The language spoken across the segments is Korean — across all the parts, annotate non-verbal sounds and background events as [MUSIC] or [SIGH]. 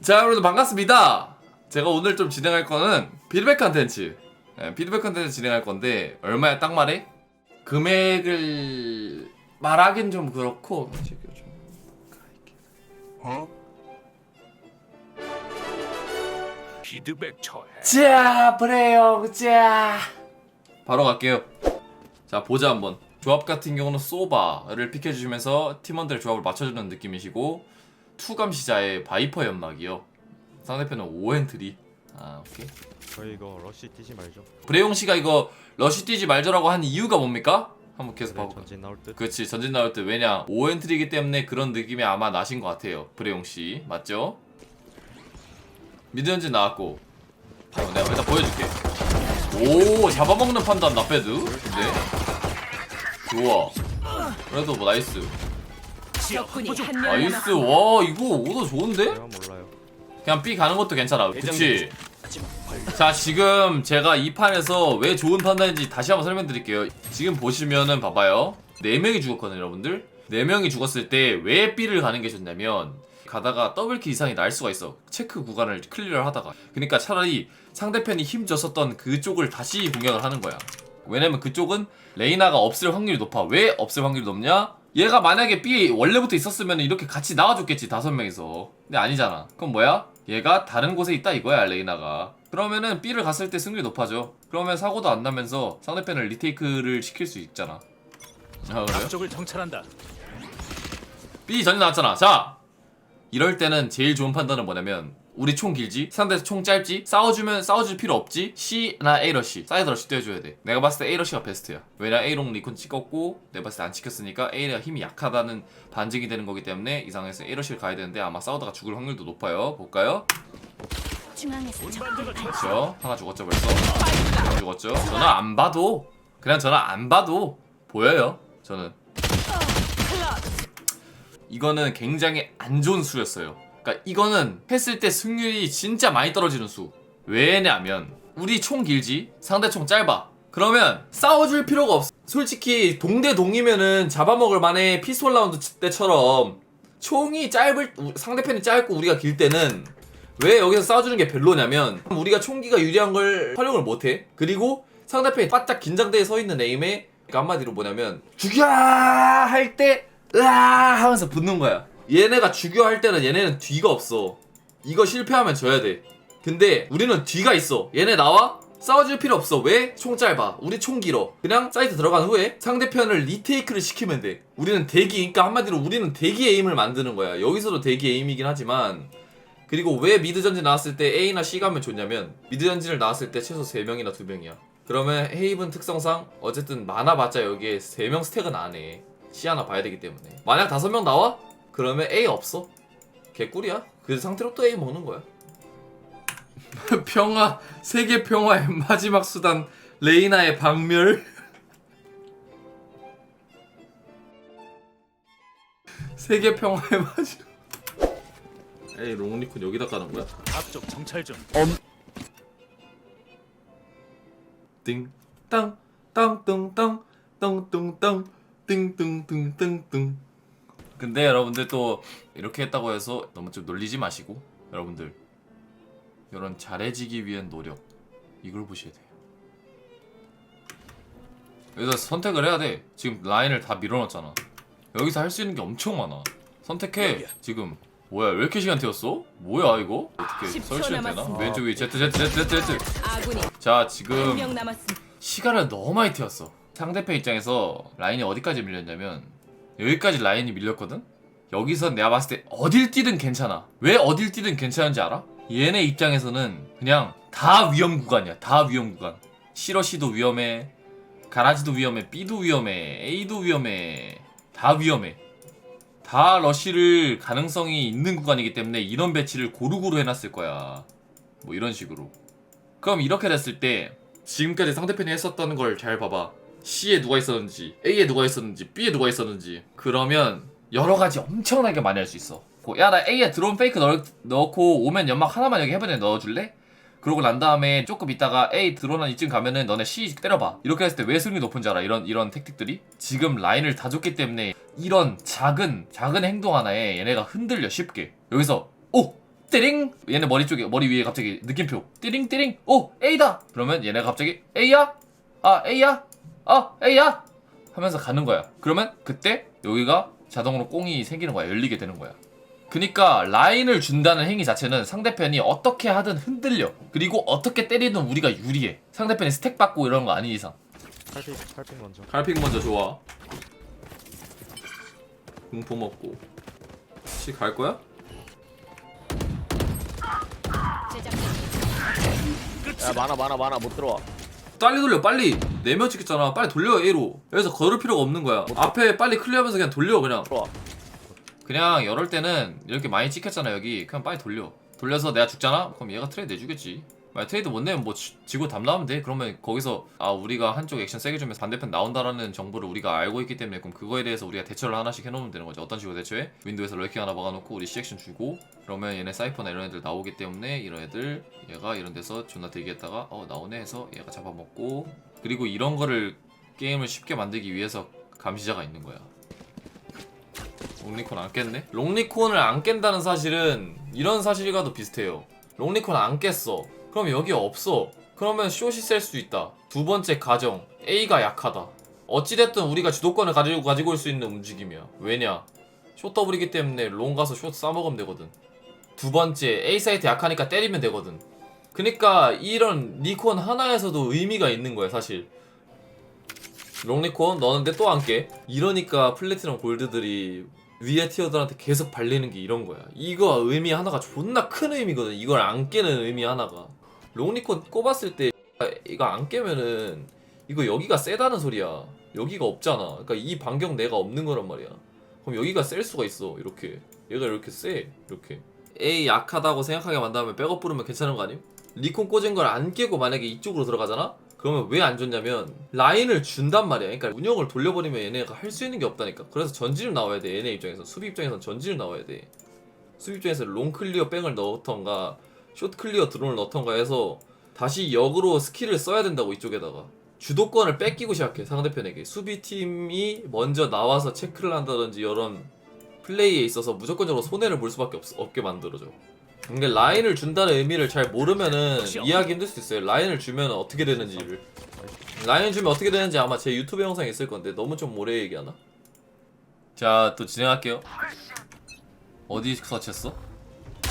자 여러분들 반갑습니다. 제가 오늘 좀 진행할 거는 피드백 컨텐츠. 예, 피드백 컨텐츠 진행할 건데 얼마야? 딱 말해? 금액을 말하긴 좀 그렇고. 좀. 피드백 처해. 자 그래요 자. 바로 갈게요. 자 보자 한번. 조합 같은 경우는 소바를 픽해주시면서 팀원들의 조합을 맞춰주는 느낌이시고 투 감시자의 바이퍼 연막이요. 상대편은 오엔트리. 아 오케이. 저희 이거 러쉬 뛰지 말죠. 브레용 씨가 이거 러쉬 뛰지 말자라고 한 이유가 뭡니까? 한번 계속 네, 봐볼까? 전진 나올 듯. 그렇지 전진 나올 때 왜냐 오엔트리기 때문에 그런 느낌이 아마 나신 것 같아요. 브레용 씨. 맞죠? 미드 전진 나왔고. 어, 내가 일단 보여줄게. 오 잡아먹는 판단 나빼드. 근데. 좋아. 그래도 뭐 나이스 적군이 한명 나이스 남았습니다. 와 이거 오더 좋은데? 몰라요. 그냥 B 가는 것도 괜찮아. 그치? 자, 지금 제가 이 판에서 왜 좋은 판단인지 다시 한번 설명드릴게요. 지금 보시면은 봐봐요. 4명이 죽었거든요, 여러분들. 4명이 죽었을 때 왜 B를 가는 게 좋냐면 가다가 더블킬 이상이 날 수가 있어. 체크 구간을 클리어를 하다가. 그러니까 차라리 상대편이 힘줬었던 그쪽을 다시 공격을 하는 거야. 왜냐면 그쪽은 레이나가 없을 확률이 높아. 왜 없을 확률이 높냐? 얘가 만약에 B 원래부터 있었으면 이렇게 같이 나와줬겠지 다섯 명이서 근데 아니잖아 그럼 뭐야? 얘가 다른 곳에 있다 이거야 레이나가 그러면은 B를 갔을 때 승률이 높아져 그러면 사고도 안 나면서 상대편을 리테이크를 시킬 수 있잖아 아 그래요? 앞쪽을 정찰한다. B 전이 나왔잖아. 자, 이럴 때는 제일 좋은 판단은 뭐냐면 우리 총 길지, 상대 총 짧지, 싸워주면 싸워줄 필요 없지. C나 A 러시, 사이드 러시 떼줘야 돼. 내가 봤을 때 A 러시가 베스트야. 왜냐 A롱 리콘 찍었고 내가 봤을 때 안 찍혔으니까 A가 힘이 약하다는 반증이 되는 거기 때문에 이 상황에서 A 러시를 가야 되는데 아마 싸우다가 죽을 확률도 높아요. 볼까요? 그렇죠. 하나 죽었죠 벌써. 하나 죽었죠. 저는 안 봐도 그냥 저는 안 봐도 보여요. 저는. 이거는 굉장히 안 좋은 수였어요. 그러니까 이거는 했을 때 승률이 진짜 많이 떨어지는 수. 왜냐면 우리 총 길지, 상대 총 짧아. 그러면 싸워줄 필요가 없어. 솔직히 동대 동이면은 잡아먹을 만해 피스톨 라운드 때처럼 총이 짧을 우- 상대편이 짧고 우리가 길 때는 왜 여기서 싸워주는 게 별로냐면 우리가 총기가 유리한 걸 활용을 못해. 그리고 상대편이 바짝 긴장대에 서 있는 에임에 그러니까 한마디로 뭐냐면 죽여 할때 으아 하면서 붙는 거야. 얘네가 죽여 할 때는 얘네는 뒤가 없어. 이거 실패하면 져야 돼. 근데 우리는 뒤가 있어. 얘네 나와? 싸워줄 필요 없어. 왜? 총 짧아. 우리 총 길어. 그냥 사이트 들어간 후에 상대편을 리테이크를 시키면 돼. 우리는 대기, 그러니까 한마디로 우리는 대기 에임을 만드는 거야. 여기서도 대기 에임이긴 하지만 그리고 왜 미드 전진 나왔을 때 A나 C 가면 좋냐면 미드 전진을 나왔을 때 최소 3명이나 2명이야. 그러면 헤이븐 특성상 어쨌든 많아봤자 여기에 3명 스택은 안 해. C 하나 봐야 되기 때문에. 만약 5명 나와? 그러면 A 없어. 개꿀이야. 그 상태로 또 A 먹는 거야. [LAUGHS] 평화 세계 평화의 마지막 수단 레이나의 박멸. [LAUGHS] 세계 평화의 마지막. [LAUGHS] 에이 롱리콘 여기다 까는 거야? 앞쪽 정찰 중. 띵땅땅땅땅땅땅 띵띵띵띵띵 근데 여러분들 또 이렇게 했다고 해서 너무 좀 놀리지 마시고 여러분들 이런 잘해지기 위한 노력 이걸 보셔야 돼요 여기서 선택을 해야 돼 지금 라인을 다 밀어놨잖아 여기서 할 수 있는 게 엄청 많아 선택해 지금 뭐야 왜 이렇게 시간 태웠어? 뭐야 이거? 어떻게 10초 설치는 되나? 왼쪽 위 Z Z Z Z Z 아군이 자 지금. 시간을 너무 많이 태웠어. 상대편 입장에서 라인이 어디까지 밀렸냐면 여기까지 라인이 밀렸거든. 여기서 내가 봤을 때 어딜 뛰든 괜찮아. 왜 어딜 뛰든 괜찮은지 알아? 얘네 입장에서는 그냥 다 위험 구간이야. 다 위험 구간. 시러시도 위험해. 가라지도 위험해. B도 위험해. A도 위험해. 다 위험해. 다 러쉬를 가능성이 있는 구간이기 때문에 이런 배치를 고루고루 해놨을 거야. 뭐 이런 식으로. 그럼 이렇게 됐을 때 지금까지 상대편이 했었던 걸 잘 봐봐. C에 누가 있었는지, A에 누가 있었는지, B에 누가 있었는지. 그러면 여러 가지 엄청나게 많이 할 수 있어. 야, 나 A에 드론 페이크 넣, 넣고 오면 연막 하나만 여기 해변에 넣어줄래? 그러고 난 다음에 조금 있다가 A 드론 한 이쯤 가면은 너네 C 때려봐. 이렇게 했을 때 왜 승률이 높은지 알아? 이런 이런 택틱들이 지금 라인을 다 줬기 때문에 이런 작은 작은 행동 하나에 얘네가 흔들려 쉽게. 여기서 오 띠링 얘네 머리 쪽에 머리 위에 갑자기 느낌표 띠링 띠링 오 A다 그러면 얘네가 갑자기 A야 아 A야 아 A야! 하면서 가는 거야. 그러면 그때 여기가 자동으로 꽁이 생기는 거야. 열리게 되는 거야. 그니까 라인을 준다는 행위 자체는 상대편이 어떻게 하든 흔들려. 그리고 어떻게 때리든 우리가 유리해. 상대편이 스택 받고 이런 거 아닌 이상. 칼픽 칼픽 먼저. 갈픽 먼저 좋아. 공포 먹고. 혹시 갈 거야? 야 많아 많아 많아. 못 들어와 빨리 돌려 빨리. 네명 찍혔잖아. 빨리 돌려 A로. 여기서 걸을 필요가 없는 거야. 앞에 빨리 클리어하면서 그냥 돌려 그냥. 들어와 그냥 이럴 때는 이렇게 많이 찍혔잖아 여기. 그냥 빨리 돌려. 돌려서 내가 죽잖아? 그럼 얘가 트레이드 내주겠지 만약 트레이드 못 내면 뭐 지- 지고 담나면 돼 그러면 거기서 아 우리가 한쪽 액션 세게 주면서 반대편 나온다라는 정보를 우리가 알고 있기 때문에 그럼 그거에 대해서 우리가 대처를 하나씩 해놓으면 되는 거지 어떤 식으로 대처해? 윈도우에서 럴킹 하나 박아놓고 우리 C 액션 주고 그러면 얘네 사이퍼나 이런 애들 나오기 때문에 이런 애들 얘가 이런 데서 존나 대기했다가 어 나오네 해서 얘가 잡아먹고 그리고 이런 거를 게임을 쉽게 만들기 위해서 감시자가 있는 거야 롱리콘 안 깼네? 롱리콘을 안 깬다는 사실은 이런 사실과도 비슷해요. 롱리콘 안 깼어. 그럼 여기 없어. 그러면 숏이 셀 수 있다. 두 번째 가정. A가 약하다. 어찌됐든 우리가 주도권을 가지고 가지고 올 수 있는 움직임이야. 왜냐? 숏 더블이기 때문에 롱 가서 숏 싸먹으면 되거든. 두 번째 A 사이트 약하니까 때리면 되거든. 그니까 이런 리콘 하나에서도 의미가 있는 거야 사실. 롱리콘 너는 또안 깨. 이러니까 플래티넘 골드들이 위에 티어들한테 계속 발리는 게 이런 거야. 이거 의미 하나가 존나 큰 의미거든. 이걸 안 깨는 의미 하나가. 롱리콘 꼽았을 때 이거 안 깨면은 이거 여기가 세다는 소리야. 여기가 없잖아. 그러니까 이 반경 내가 없는 거란 말이야. 그럼 여기가 셀 수가 있어. 이렇게. 얘가 이렇게 세. 이렇게. A 약하다고 생각하게 만들면 백업 부르면 괜찮은 거 아님? 리콘 꽂은 걸 안 깨고 만약에 이쪽으로 들어가잖아? 그러면 왜안 좋냐면 라인을 준단 말이야. 그러니까 운영을 돌려버리면 얘네가 할 수 있는 게 없다니까. 그래서 전진을 나와야 돼. 얘네 입장에서 수비 입장에선 전진을 나와야 돼. 수비 입장에서 롱 클리어 뺑을 넣던가 숏 클리어 드론을 넣던가 해서 다시 역으로 스킬을 써야 된다고 이쪽에다가 주도권을 뺏기고 시작해 상대편에게 수비팀이 먼저 나와서 체크를 한다든지 이런 플레이에 있어서 무조건적으로 손해를 볼 수밖에 없, 없게 만들어줘. 근데 라인을 준다는 의미를 잘 모르면은 이해하기 힘들 수 있어요. 라인을 주면 어떻게 되는지를. 라인 주면 어떻게 되는지 아마 제 유튜브 영상에 있을 건데 너무 좀 오래 얘기하나? 자, 또 진행할게요. 어디 서치했어?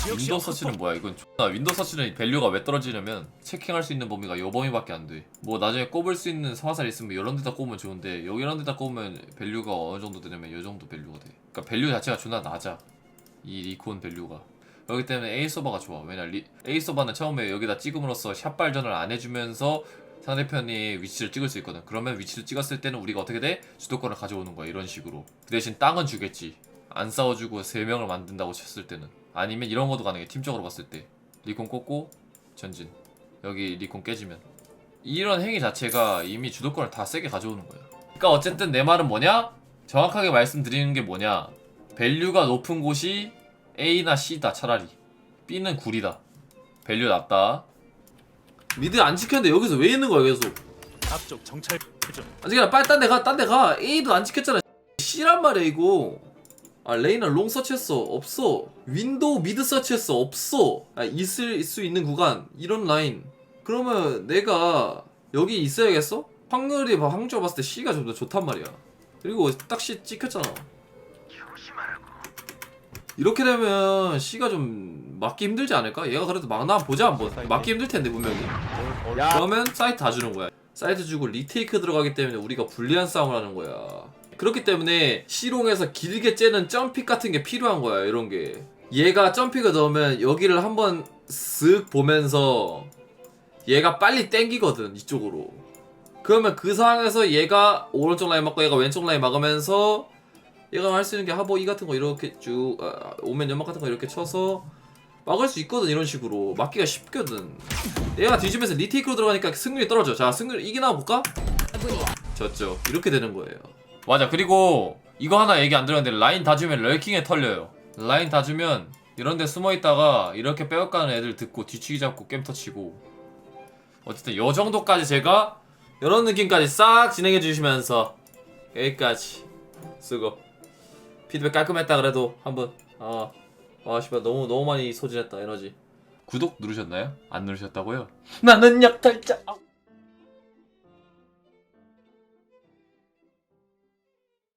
윈도우 서치는 뭐야? 이건 존나 윈도우 서치는 밸류가 왜 떨어지냐면 체킹할 수 있는 범위가 요 범위밖에 안 돼. 뭐 나중에 꼽을 수 있는 화살 있으면 이런 데다 꼽으면 좋은데 여기 이런 데다 꼽으면 밸류가 어느 정도 되냐면 요 정도 밸류가 돼. 그러니까 밸류 자체가 존나 낮아. 이 리콘 밸류가. 그렇기 때문에 A 서버가 좋아. 왜냐 리, A 서버는 처음에 여기다 찍음으로써 샷 발전을 안 해주면서 상대편이 위치를 찍을 수 있거든. 그러면 위치를 찍었을 때는 우리가 어떻게 돼? 주도권을 가져오는 거야. 이런 식으로. 그 대신 땅은 주겠지. 안 싸워주고 세 명을 만든다고 쳤을 때는. 아니면 이런 것도 가능해. 팀적으로 봤을 때. 리콘 꽂고 전진. 여기 리콘 깨지면. 이런 행위 자체가 이미 주도권을 다 세게 가져오는 거야. 그러니까 어쨌든 내 말은 뭐냐? 정확하게 말씀드리는 게 뭐냐? 밸류가 높은 곳이 A나 C다 차라리. B는 굴이다. 밸류 낮다. 미드 안 지켰는데 여기서 왜 있는 거야 계속? 앞쪽 정찰 중 아직이나 빨리 딴 데 가 딴 데 가. A도 안 지켰잖아. C란 말이야 이거. 아 레이나 롱 서치했어. 없어. 윈도우 미드 서치했어. 없어. 아, 있을 수 있는 구간. 이런 라인. 그러면 내가 여기 있어야겠어? 확률이 봐 확률 봤을 때 C가 좀 더 좋단 말이야. 그리고 딱 C 찍혔잖아 이렇게 되면 C가 좀 맞기 힘들지 않을까? 얘가 그래도 막 나 보자 한번 맞기 힘들 텐데 분명히 야 그러면 사이트 다 주는 거야. 사이트 주고 리테이크 들어가기 때문에 우리가 불리한 싸움을 하는 거야. 그렇기 때문에 C롱에서 길게 째는 점픽 같은 게 필요한 거야. 이런 게. 얘가 점픽을 넣으면 여기를 한번 쓱 보면서 얘가 빨리 땡기거든 이쪽으로. 그러면 그 상황에서 얘가 오른쪽 라인 막고 얘가 왼쪽 라인 막으면서 얘가 할 수 있는 게 하보 이 같은 거 이렇게 쭉 아, 오면 연막 같은 거 이렇게 쳐서 막을 수 있거든 이런 식으로 막기가 쉽거든. 얘가 뒤집에서 리테이크로 들어가니까 승률이 떨어져. 자, 승률 이기나 볼까? 졌죠. 이렇게 되는 거예요. 맞아. 그리고 이거 하나 얘기 안 들었는데 라인 다 주면 럴킹에 털려요. 라인 다 주면 이런 데 숨어 있다가 이렇게 빼앗가는 애들 듣고 뒤치기 잡고 게임 터치고 어쨌든 요 정도까지 제가 이런 느낌까지 싹 진행해 주시면서 여기까지 쓰고 피드백 깔끔했다 그래도 한번 어와 씨발 너무 너무 많이 소진했다 에너지 구독 누르셨나요? 안 누르셨다고요? 나는 약탈자